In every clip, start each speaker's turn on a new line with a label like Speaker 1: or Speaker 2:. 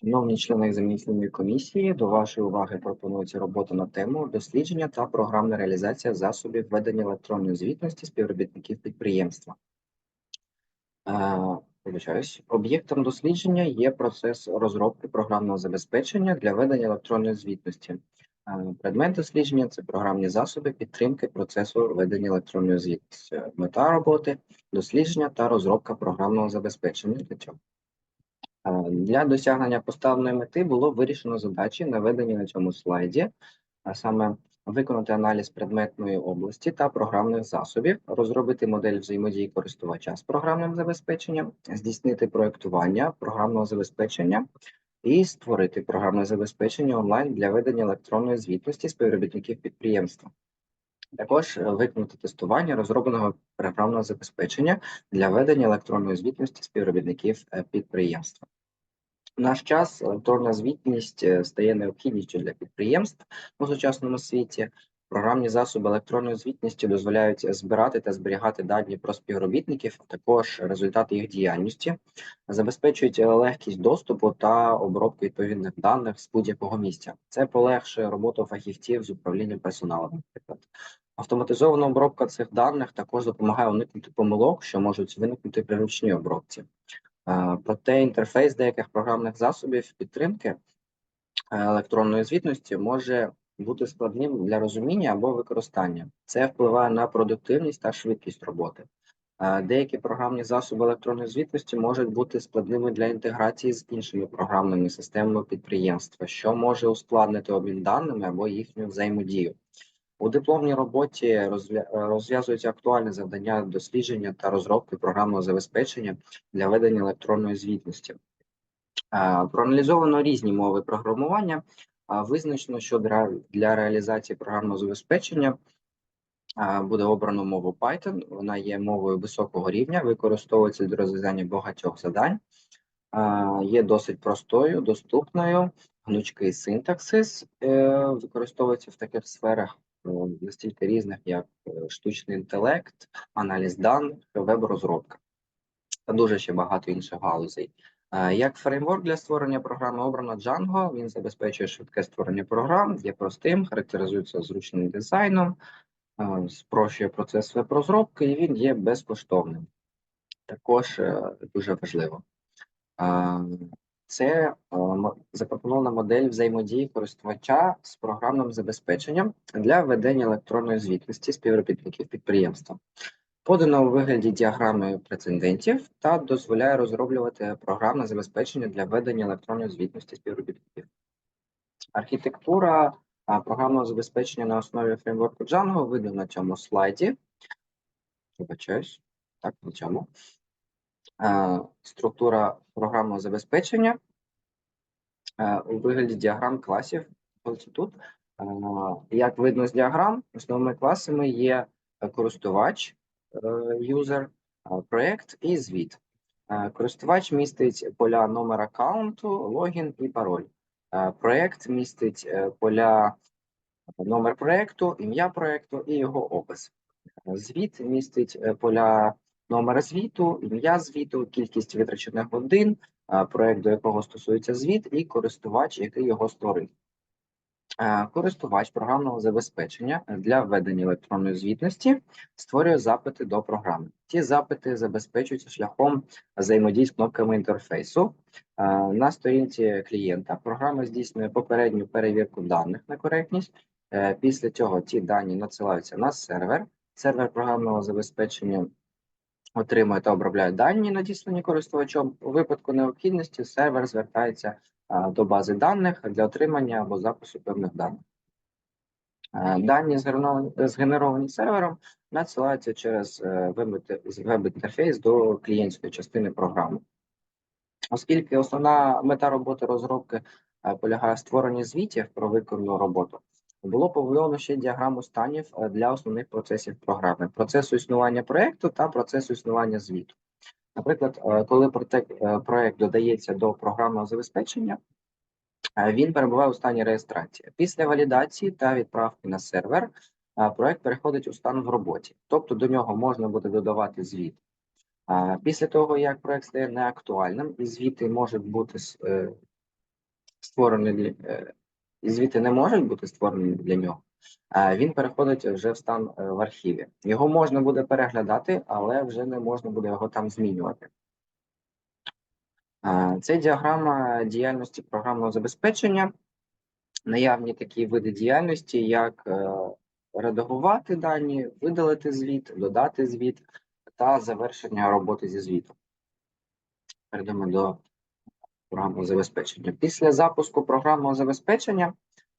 Speaker 1: Шановні члени екзамінаційної комісії, до вашої уваги пропонується робота на тему дослідження та програмна реалізація засобів ведення електронної звітності співробітників підприємства. Е, Вибачаюсь, об'єктом дослідження є процес розробки програмного забезпечення для ведення електронної звітності. Е, Предмет дослідження це програмні засоби підтримки процесу ведення електронної звітності. Мета роботи дослідження та розробка програмного забезпечення для цього. Для досягнення поставленої мети було вирішено задачі, наведені на цьому слайді, а саме виконати аналіз предметної області та програмних засобів, розробити модель взаємодії користувача з програмним забезпеченням, здійснити проєктування програмного забезпечення і створити програмне забезпечення онлайн для ведення електронної звітності співробітників підприємства. Також виконати тестування розробленого програмного забезпечення для ведення електронної звітності співробітників е, підприємства. В наш час електронна звітність е, стає необхідністю для підприємств у сучасному світі. Програмні засоби електронної звітності дозволяють збирати та зберігати дані про співробітників, а також результати їх діяльності, забезпечують е, легкість доступу та обробки відповідних даних з будь-якого місця. Це полегшує роботу фахівців з управління персоналом. Наприклад, автоматизована обробка цих даних також допомагає уникнути помилок, що можуть виникнути при ручній обробці. Е, Проте інтерфейс деяких програмних засобів підтримки е, електронної звітності може бути складним для розуміння або використання. Це впливає на продуктивність та швидкість роботи. Е, Деякі програмні засоби електронної звітності можуть бути складними для інтеграції з іншими програмними системами підприємства, що може ускладнити обмін даними або їхню взаємодію. У дипломній роботі е, розв'язуються актуальні завдання дослідження та розробки програмного забезпечення для ведення електронної звітності. Е, Проаналізовано різні мови програмування. Визначено, що для, реалізації програмного забезпечення е, буде обрано мову Python. Вона є мовою високого рівня, використовується для розв'язання багатьох завдань. Е, Є досить простою, доступною, гнучкий синтаксис використовується в таких сферах настільки різних, як е, штучний інтелект, аналіз даних, веб-розробка та дуже ще багато інших галузей. Е, Як фреймворк для створення програми обрано Django, він забезпечує швидке створення програм, є простим, характеризується зручним дизайном, е, спрощує процес веб-розробки і він є безкоштовним. Також дуже важливо. Це е, запропонована модель взаємодії користувача з програмним забезпеченням для ведення електронної звітності співробітників підприємства. Подано у вигляді діаграми прецедентів та дозволяє розроблювати програмне забезпечення для ведення електронної звітності співробітників. Архітектура програмного забезпечення на основі фреймворку Django видно на цьому слайді. Вибачаюсь. Так, на цьому. Е, Структура програмного забезпечення е, у вигляді діаграм класів. Ось тут. Е, Як видно з діаграм, основними класами є користувач, юзер, проєкт і звіт. Користувач містить поля номер аккаунту, логін і пароль. Проєкт містить поля номер проєкту, ім'я проєкту і його опис. Звіт містить поля номер звіту, ім'я звіту, кількість витрачених годин, е, проєкт, до якого стосується звіт, і користувач, який його створив. Е, Користувач програмного забезпечення для введення електронної звітності створює запити до програми. Ці запити забезпечуються шляхом взаємодії з кнопками інтерфейсу. Е, На сторінці клієнта програма здійснює попередню перевірку даних на коректність. Після цього ці дані надсилаються на сервер. Сервер програмного забезпечення отримує та обробляє дані, надіслані користувачом. У випадку необхідності сервер звертається до бази даних для отримання або запису певних даних. Дані згенеровані, сервером надсилаються через е, веб-інтерфейс до клієнтської частини програми. Оскільки основна мета роботи розробки е, полягає в створенні звітів про виконану роботу, було побудовано ще діаграму станів е, для основних процесів програми: процесу існування проекту та процесу існування звіту. Наприклад, е, коли проте- е, додається до програмного забезпечення, він перебуває у стані реєстрації. Після валідації та відправки на сервер проект переходить у стан в роботі, тобто до нього можна буде додавати звіт. Після того, як проект стає неактуальним і звіти можуть бути с- і звіти не можуть бути створені для нього, він переходить вже в стан е, в архіві. Його можна буде переглядати, але вже не можна буде його там змінювати. Це діаграма діяльності програмного забезпечення. Наявні такі види діяльності, як е, редагувати дані, видалити звіт, додати звіт та завершення роботи зі звітом. Перейдемо до програмного забезпечення. Після запуску програмного забезпечення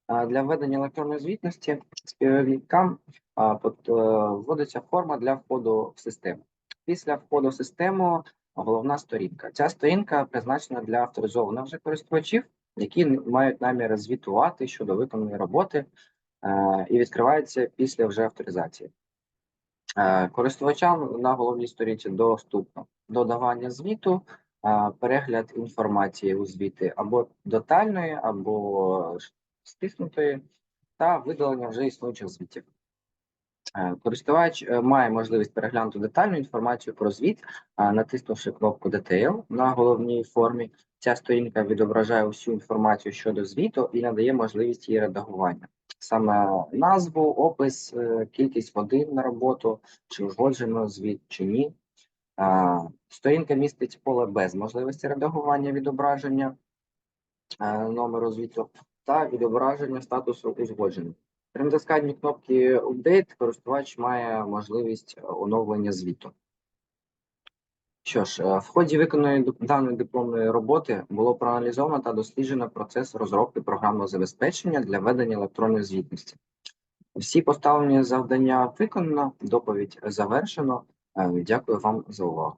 Speaker 1: для введення електронної звітності співробітникам пот- е, вводиться форма для входу в систему. Після входу в систему головна сторінка. Ця сторінка призначена для авторизованих вже користувачів, які мають намір звітувати щодо виконаної роботи е, і відкривається після вже авторизації. Е, Користувачам на головній сторінці доступно додавання звіту, е, перегляд інформації у звіти або детальної, або стиснутої, та видалення вже існуючих звітів. Е, Користувач е, має можливість переглянути детальну інформацію про звіт, натиснувши кнопку Detail на головній формі. Ця сторінка відображає всю інформацію щодо звіту і надає можливість її редагування. Саме назву, опис, е, кількість годин на роботу, чи узгоджено звіт, чи ні. Сторінка містить поле без можливості редагування відображення е, номеру звіту та відображення статусу узгоджений. При натисканні кнопки Update користувач має можливість оновлення звіту. Що ж, е, в ході виконаної даної дипломної роботи було проаналізовано та досліджено процес розробки програмного забезпечення для ведення електронної звітності. Всі поставлені завдання виконано, доповідь завершено. uh, just perform rồi.